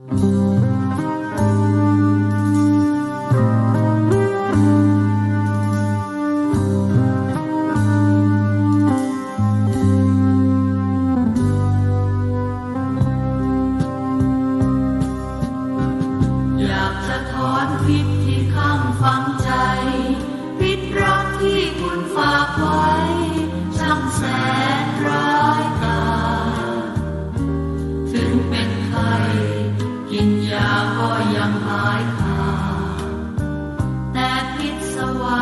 Mm-hmm.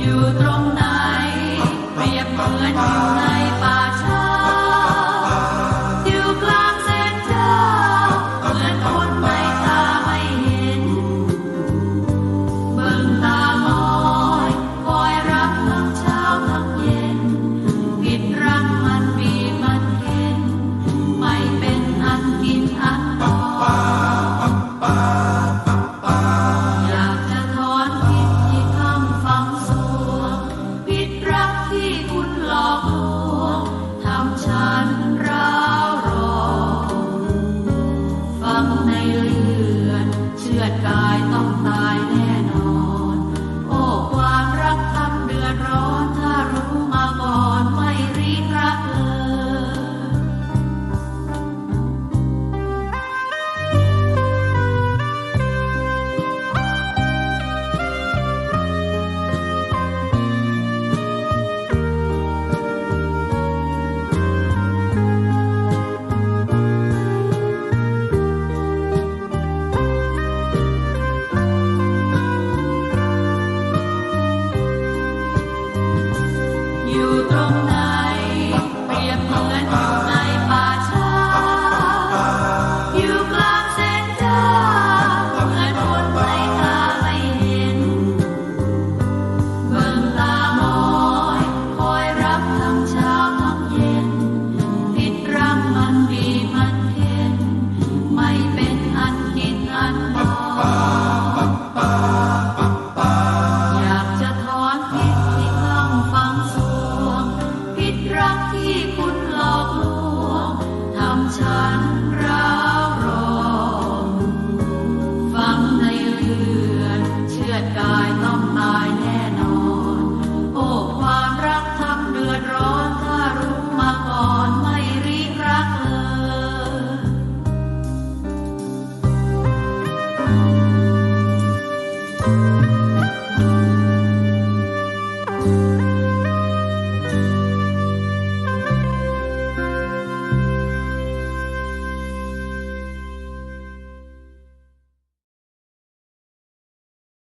อยู่ตรงไหนเปรียบเหมือนอยู่ that God.